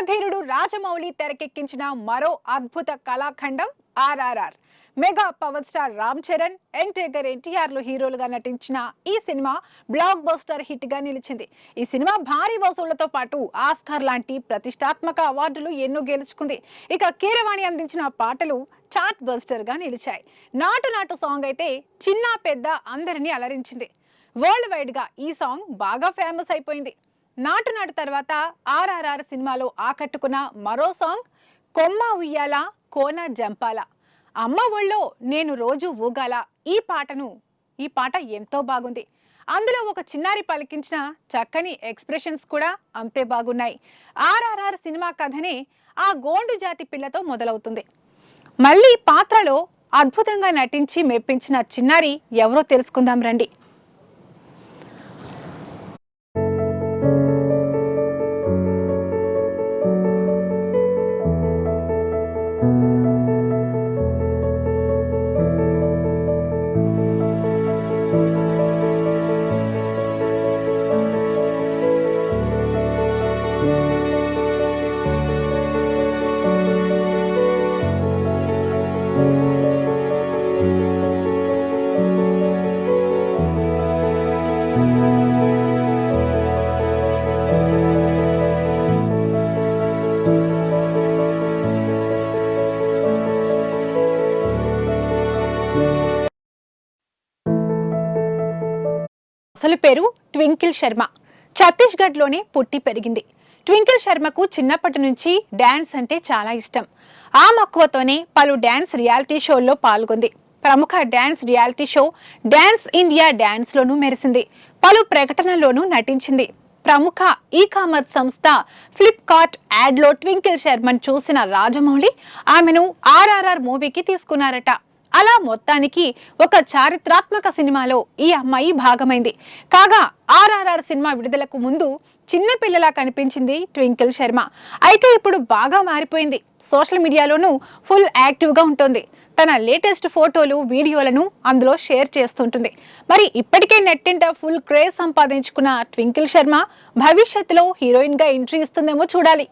మగధీరుడు రాజమౌళి తెరకెక్కించిన మరో అద్భుత కళాఖండం RRR. Mega power star Ram Charan NTR ఎన్టీఆర్లు హీరోలుగా నటించిన ఈ సినిమా బ్లాక్ బస్టర్ హిట్గా నిలిచింది. ఈ సినిమా భారీ వసూళ్ళతో పాటు ఆస్కార్ లాంటి ప్రతిష్టాత్మక అవార్డులు ఎన్నో గెలుచుకుంది. ఇక కీరవాణి అందించిన పాటలు చాట్ బస్టర్గా నిలిచాయి. నాటు నాటు సాంగ్ అయితే చిన్న పెద్ద అందరినీ అలరించింది. వరల్డ్ వైడ్గా ఈ సాంగ్ బాగా ఫేమస్ అయిపోయింది. నాటు నాటు తర్వాత ఆర్ఆర్ఆర్ సినిమాలో ఆకట్టుకున్న మరో సాంగ్ కొమ్మ ఉయ్యాల కోన జంపాల. అమ్మ ఒళ్ళో నేను రోజు ఊగాల. ఈ పాటను ఈ పాట ఎంతో బాగుంది. అందులో ఒక చిన్నారి పలికించిన చక్కని ఎక్స్ప్రెషన్స్ కూడా అంతే బాగున్నాయి. ఆర్ఆర్ఆర్ సినిమా కథనే ఆ గోండు జాతి పిల్లతో మొదలవుతుంది. మళ్ళీ పాత్రలో అద్భుతంగా నటించి మెప్పించిన చిన్నారి ఎవరో తెలుసుకుందాం రండి. అసలు పేరు ట్వింకిల్ శర్మ. ఛత్తీస్గఢ్లోనే పుట్టి పెరిగింది. ట్వింకిల్ శర్మకు చిన్నప్పటి నుంచి డ్యాన్స్ అంటే చాలా ఇష్టం. ఆ మక్కువతోనే పలు డ్యాన్స్ రియాలిటీ షోల్లో పాల్గొంది. ప్రముఖ dance reality show dance India డ్యాన్స్లోనూ మెరిసింది. పలు ప్రకటనల్లోనూ నటించింది. ప్రముఖ ఈ కామర్స్ సంస్థ ఫ్లిప్కార్ట్ యాడ్లో ట్వింకిల్ శర్మను చూసిన రాజమౌళి ఆమెను ఆర్ఆర్ఆర్ మూవీకి తీసుకున్నారట. అలా మొత్తానికి ఒక చారిత్రాత్మక సినిమాలో ఈ అమ్మాయి భాగమైంది. కాగా ఆర్ఆర్ఆర్ సినిమా విడుదలకు ముందు చిన్నపిల్లలా కనిపించింది ట్వింకిల్ శర్మ. అయితే ఇప్పుడు బాగా మారిపోయింది. సోషల్ మీడియాలోనూ ఫుల్ యాక్టివ్గా ఉంటుంది. తన లేటెస్ట్ ఫోటోలు వీడియోలను అందులో షేర్ చేస్తుంటుంది. మరి ఇప్పటికే నెట్టింట ఫుల్ క్రేజ్ సంపాదించుకున్న ట్వింకిల్ శర్మ భవిష్యత్తులో హీరోయిన్గా ఎంట్రీ ఇస్తుందేమో చూడాలి.